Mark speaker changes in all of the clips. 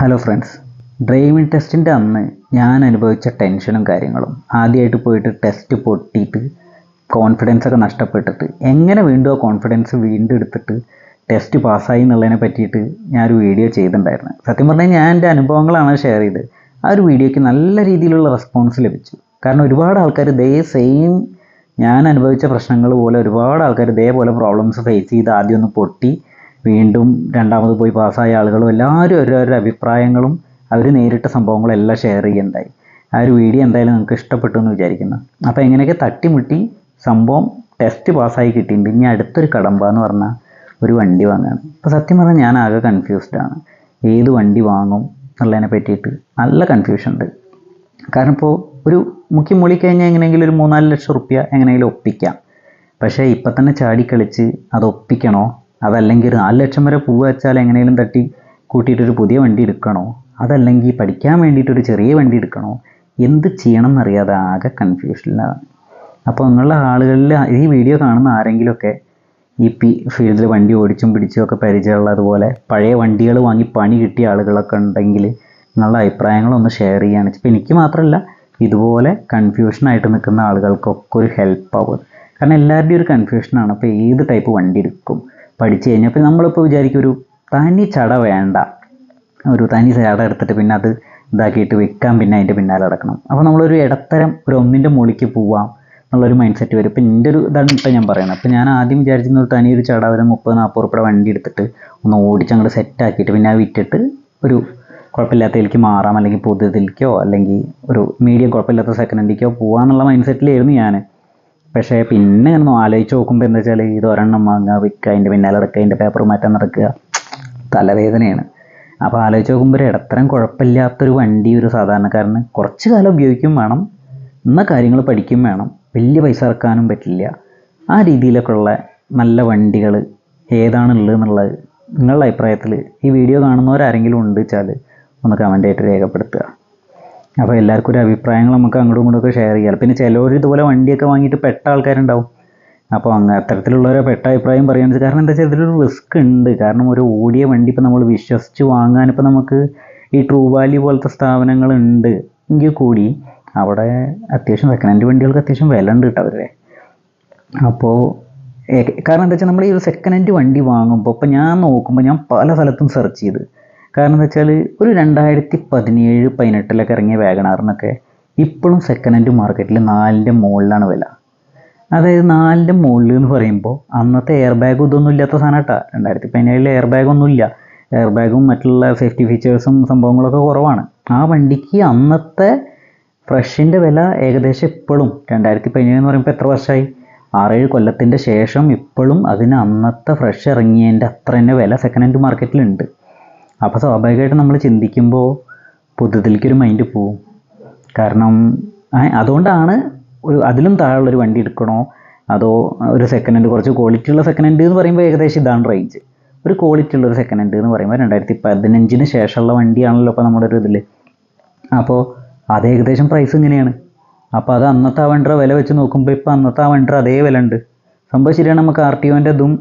Speaker 1: Hello friends driving ടെസ്റ്റിന്റെ അന്ന് ഞാൻ അനുഭവിച്ച ടെൻഷനും കാര്യങ്ങളും. ആദ്യമായിട്ട് പോയിട്ട് ടെസ്റ്റ് പൊട്ടിയിട്ട് കോൺഫിഡൻസ് ഒക്കെ നഷ്ടപ്പെട്ടിട്ട് എങ്ങനെ വീണ്ടും ആ കോൺഫിഡൻസ് വീണ്ടും എടുത്തിട്ട് ടെസ്റ്റ് പാസ്സായി എന്നുള്ളതിനെ പറ്റിയിട്ട് ഞാനൊരു വീഡിയോ ചെയ്തിട്ടുണ്ടായിരുന്നു. സത്യം പറഞ്ഞാൽ ഞാൻ എന്റെ അനുഭവങ്ങളാണ് ഷെയർ ചെയ്ത് ആ ഒരു വീഡിയോയ്ക്ക് നല്ല രീതിയിലുള്ള റെസ്പോൺസ് ലഭിച്ചു. കാരണം ഒരുപാട് ആൾക്കാർ ഇതേ സെയിം ഞാൻ അനുഭവിച്ച പ്രശ്നങ്ങൾ പോലെ ഒരുപാട് ആൾക്കാർ ഇതേപോലെ പ്രോബ്ലംസ് ഫേസ് ചെയ്ത് ആദ്യം ഒന്ന് പൊട്ടി വീണ്ടും രണ്ടാമത് പോയി പാസ്സായ ആളുകളും എല്ലാവരും ഓരോരോ അഭിപ്രായങ്ങളും അവർ നേരിട്ട സംഭവങ്ങളും എല്ലാം ഷെയർ ചെയ്യുണ്ടായി ആ ഒരു വീഡിയോ എന്തായാലും നിങ്ങൾക്ക് ഇഷ്ടപ്പെട്ടു എന്ന് വിചാരിക്കുന്നു. അപ്പോൾ എങ്ങനെയൊക്കെ തട്ടിമുട്ടി സംഭവം ടെസ്റ്റ് പാസ്സായി കിട്ടിയിട്ടുണ്ട്. ഇനി അടുത്തൊരു കടമ്പ എന്ന് പറഞ്ഞാൽ ഒരു വണ്ടി വാങ്ങുകയാണ് അപ്പോൾ സത്യം പറഞ്ഞാൽ ഞാൻ ആകെ കൺഫ്യൂസ്ഡ് ആണ്. ഏത് വണ്ടി വാങ്ങും എന്നുള്ളതിനെ പറ്റിയിട്ട് നല്ല കൺഫ്യൂഷൻ ഉണ്ട്. കാരണം ഇപ്പോൾ ഒരു മുക്കി മൂളി കഴിഞ്ഞാൽ എങ്ങനെയെങ്കിലും ഒരു മൂന്നാൽ ലക്ഷം റുപ്യ എങ്ങനെയെങ്കിലും ഒപ്പിക്കാം. പക്ഷേ ഇപ്പം തന്നെ ചാടിക്കളിച്ച് അത് ഒപ്പിക്കണോ? അതല്ലെങ്കിൽ നാല് ലക്ഷം വരെ പൂവ് വെച്ചാൽ എങ്ങനെയും തട്ടി കൂട്ടിയിട്ടൊരു പുതിയ വണ്ടി എടുക്കണോ? അതല്ലെങ്കിൽ പഠിക്കാൻ വേണ്ടിയിട്ടൊരു ചെറിയ വണ്ടി എടുക്കണോ? എന്ത് ചെയ്യണം എന്നറിയാതെ ആകെ കൺഫ്യൂഷനിലാണ് അപ്പോൾ നിങ്ങളുടെ ആളുകളിൽ ഈ വീഡിയോ കാണുന്ന ആരെങ്കിലുമൊക്കെ ഈ പി ഫീൽഡിൽ വണ്ടി ഓടിച്ചും പിടിച്ചും ഒക്കെ പരിചയമുള്ള അതുപോലെ പഴയ വണ്ടികൾ വാങ്ങി പണി കിട്ടിയ ആളുകളൊക്കെ ഉണ്ടെങ്കിൽ നിങ്ങളുടെ അഭിപ്രായങ്ങളൊന്ന് ഷെയർ ചെയ്യുകയാണ്. ഇപ്പോൾ എനിക്ക് മാത്രമല്ല ഇതുപോലെ കൺഫ്യൂഷനായിട്ട് നിൽക്കുന്ന ആളുകൾക്കൊക്കെ ഒരു ഹെൽപ്പ് ആവും. കാരണം എല്ലാവരുടെയും ഒരു കൺഫ്യൂഷനാണ് അപ്പോൾ ഏത് ടൈപ്പ് വണ്ടി എടുക്കും? പഠിച്ചു കഴിഞ്ഞാൽ പിന്നെ നമ്മളിപ്പോൾ വിചാരിക്കും ഒരു തനി ചട വേണ്ട. ഒരു തനി ചട എടുത്തിട്ട് പിന്നെ അത് ഇതാക്കിയിട്ട് വിൽക്കാൻ പിന്നെ അതിന്റെ പിന്നാലെ നടക്കണം. അപ്പോൾ നമ്മളൊരു ഇടത്തരം ഒരു ഒന്നിന്റെ മുകളിലേക്ക് പോവാം എന്നുള്ളൊരു മൈൻഡ് സെറ്റ് വരും. ഇപ്പം എന്റെ ഒരു ഇതാണ് ഇപ്പം ഞാൻ പറയുന്നത് അപ്പം ഞാൻ ആദ്യം വിചാരിച്ചിരുന്ന ഒരു ഒരു ചട ഒരു മുപ്പത് നാൽപ്പത് റുപ്യ വണ്ടി എടുത്തിട്ട് ഒന്ന് ഓടിച്ച് അങ്ങോട്ട് സെറ്റ് ആക്കിയിട്ട് പിന്നെ അത് വിറ്റിട്ട് ഒരു കുഴപ്പമില്ലാത്തതിലേക്ക് മാറാം. അല്ലെങ്കിൽ പുതിയതിലേക്കോ അല്ലെങ്കിൽ ഒരു മീഡിയം കുഴപ്പമില്ലാത്ത സെക്കൻഡിലേക്കോ പോകാമെന്നുള്ള മൈൻഡ് സെറ്റിലായിരുന്നു ഞാൻ പക്ഷേ പിന്നെ ഇങ്ങനെ ആലോചിച്ച് നോക്കുമ്പോൾ എന്താ വെച്ചാൽ ഇത് ഒരെണ്ണം വാങ്ങുക വിൽക്കുക അതിന്റെ പിന്നാലെ അതിന്റെ പേപ്പർ മാറ്റാൻ നടക്കുക തലവേദനയാണ്. അപ്പോൾ ആലോചിച്ച് നോക്കുമ്പോൾ ഇടത്തരം കുഴപ്പമില്ലാത്തൊരു വണ്ടി ഒരു സാധാരണക്കാരന് കുറച്ച് കാലം ഉപയോഗിക്കും വേണം എന്ന കാര്യങ്ങൾ പഠിക്കും വേണം വലിയ പൈസ ഇറക്കാനും പറ്റില്ല. ആ രീതിയിലൊക്കെ ഉള്ള നല്ല വണ്ടികൾ ഏതാണുള്ളത് എന്നുള്ളത് നിങ്ങളുടെ അഭിപ്രായത്തിൽ ഈ വീഡിയോ കാണുന്നവരാരെങ്കിലും ഉണ്ട് വെച്ചാൽ ഒന്ന് കമന്റായിട്ട് രേഖപ്പെടുത്തുക. അപ്പോൾ എല്ലാവർക്കും ഒരു അഭിപ്രായങ്ങൾ നമുക്ക് അങ്ങോട്ടും ഇങ്ങോട്ടും ഒക്കെ ഷെയർ ചെയ്യാം. പിന്നെ ചിലവർ ഇതുപോലെ വണ്ടിയൊക്കെ വാങ്ങിയിട്ട് പെട്ട ആൾക്കാരുണ്ടാവും. അപ്പോൾ അങ്ങ് അത്തരത്തിലുള്ളവരെ പെട്ട അഭിപ്രായം വെച്ചാൽ കാരണം എന്താ വെച്ചാൽ ഇതിലൊരു റിസ്ക് ഉണ്ട്. കാരണം ഒരു ഓടിയ വണ്ടി ഇപ്പോൾ നമ്മൾ വിശ്വസിച്ച് വാങ്ങാൻ ഇപ്പോൾ നമുക്ക് ഈ ട്രൂ വാല്യൂ പോലത്തെ സ്ഥാപനങ്ങളുണ്ട് എങ്കിൽ കൂടി അവിടെ അത്യാവശ്യം സെക്കൻഡ് ഹാൻഡ് വണ്ടികൾക്ക് അത്യാവശ്യം വില ഉണ്ട് കേട്ടോ അവരുടെ. അപ്പോൾ കാരണം എന്താ വെച്ചാൽ നമ്മൾ ഈ ഒരു സെക്കൻഡ് ഹാൻഡ് വണ്ടി വാങ്ങുമ്പോൾ ഇപ്പോൾ ഞാൻ നോക്കുമ്പോൾ ഞാൻ പല സ്ഥലത്തും സെർച്ച് ചെയ്ത്. കാരണം എന്താ വെച്ചാൽ ഒരു രണ്ടായിരത്തി പതിനേഴ് പതിനെട്ടിലൊക്കെ ഇറങ്ങിയ വാഗണാറിനൊക്കെ ഇപ്പോഴും സെക്കൻഡ് ഹാൻഡ് മാർക്കറ്റിൽ നാലിന്റെ മുകളിലാണ് വില. അതായത് നാലിന്റെ മുകളിൽ എന്ന് പറയുമ്പോൾ അന്നത്തെ എയർ ബാഗ് ഇതൊന്നും ഇല്ലാത്ത സാധനം കേട്ടോ രണ്ടായിരത്തി പതിനേഴിൽ എയർ ബാഗൊന്നും ഇല്ല. എയർ ബാഗും മറ്റുള്ള സേഫ്റ്റി ഫീച്ചേഴ്സും സംഭവങ്ങളൊക്കെ കുറവാണ്. ആ വണ്ടിക്ക് അന്നത്തെ ഫ്രഷിന്റെ വില ഏകദേശം ഇപ്പോഴും രണ്ടായിരത്തി പതിനേഴ് എന്ന് പറയുമ്പോൾ എത്ര വർഷമായി ആറേഴ് കൊല്ലത്തിന്റെ ശേഷം ഇപ്പോഴും അതിന് അന്നത്തെ ഫ്രഷ് ഇറങ്ങിയതിന്റെ അത്ര തന്നെ വില സെക്കൻഡ് ഹാൻഡ് മാർക്കറ്റിലുണ്ട് അപ്പോൾ സ്വാഭാവികമായിട്ടും നമ്മൾ ചിന്തിക്കുമ്പോൾ പുതുതിലേക്കൊരു മൈൻഡ് പോവും. കാരണം അതുകൊണ്ടാണ് ഒരു അതിലും താഴെയുള്ളൊരു വണ്ടി എടുക്കണോ? അതോ ഒരു സെക്കൻഡ് ഹാൻഡ് കുറച്ച് ക്വാളിറ്റി ഉള്ള സെക്കൻഡ് ഹാൻഡ് എന്ന് പറയുമ്പോൾ ഏകദേശം ഇതാണ് റേഞ്ച് ഒരു ക്വാളിറ്റി ഉള്ള ഒരു സെക്കൻഡ് ഹാൻഡ് എന്ന് പറയുമ്പോൾ രണ്ടായിരത്തി പതിനഞ്ചിന് ശേഷമുള്ള വണ്ടിയാണല്ലോ ഇപ്പോൾ നമ്മുടെ ഒരു ഇതിൽ അപ്പോൾ അത് ഏകദേശം പ്രൈസ് ഇങ്ങനെയാണ്. അപ്പോൾ അത് അന്നത്തെ ആ വണ്ടിയുടെ വില വെച്ച് നോക്കുമ്പോൾ ഇപ്പോൾ അന്നത്തെ ആ വണ്ടിയുടെ അതേ വില ഉണ്ട്. സംഭവം ശരിയാണ് നമുക്ക് ആർ ടി ഒന്റെ ഇതും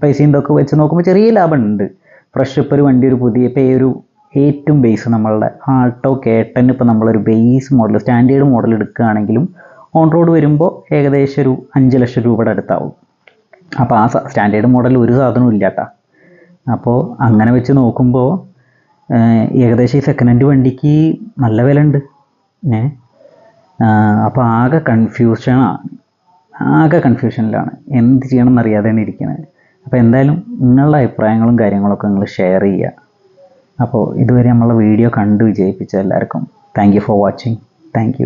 Speaker 1: പൈസയും ഇതൊക്കെ വെച്ച് നോക്കുമ്പോൾ ചെറിയ ലാഭമുണ്ട് ഫ്രഷ് ഇപ്പോൾ ഒരു വണ്ടി ഒരു പുതിയ ഇപ്പോൾ ഈ ഒരു ഏറ്റവും ബേസ് നമ്മളുടെ ആൾട്ടോ കേട്ടൻ ഇപ്പോൾ നമ്മളൊരു ബേസ് മോഡൽ സ്റ്റാൻഡേർഡ് മോഡൽ എടുക്കുകയാണെങ്കിലും ഓൺ റോഡ് വരുമ്പോൾ ഏകദേശം ഒരു അഞ്ച് ലക്ഷം രൂപയുടെ അടുത്താവും. അപ്പോൾ ആ സ്റ്റാൻഡേർഡ് മോഡൽ ഒരു സാധനവും ഇല്ല അപ്പോൾ അങ്ങനെ വെച്ച് നോക്കുമ്പോൾ ഏകദേശം ഈ സെക്കൻഡ് ഹാൻഡ് വണ്ടിക്ക് നല്ല വില ഉണ്ട് ഏ അപ്പോൾ ആകെ കൺഫ്യൂഷനാണ് ആകെ കൺഫ്യൂഷനിലാണ് എന്ത് ചെയ്യണം എന്നറിയാതെയാണ് ഇരിക്കുന്നത് അപ്പോൾ എന്തായാലും നിങ്ങളുടെ അഭിപ്രായങ്ങളും കാര്യങ്ങളൊക്കെ നിങ്ങൾ ഷെയർ ചെയ്യുക. അപ്പോൾ ഇതുവരെ നമ്മളെ വീഡിയോ കണ്ടു വിജയിപ്പിച്ച എല്ലാവർക്കും താങ്ക് ഫോർ വാച്ചിങ് താങ്ക്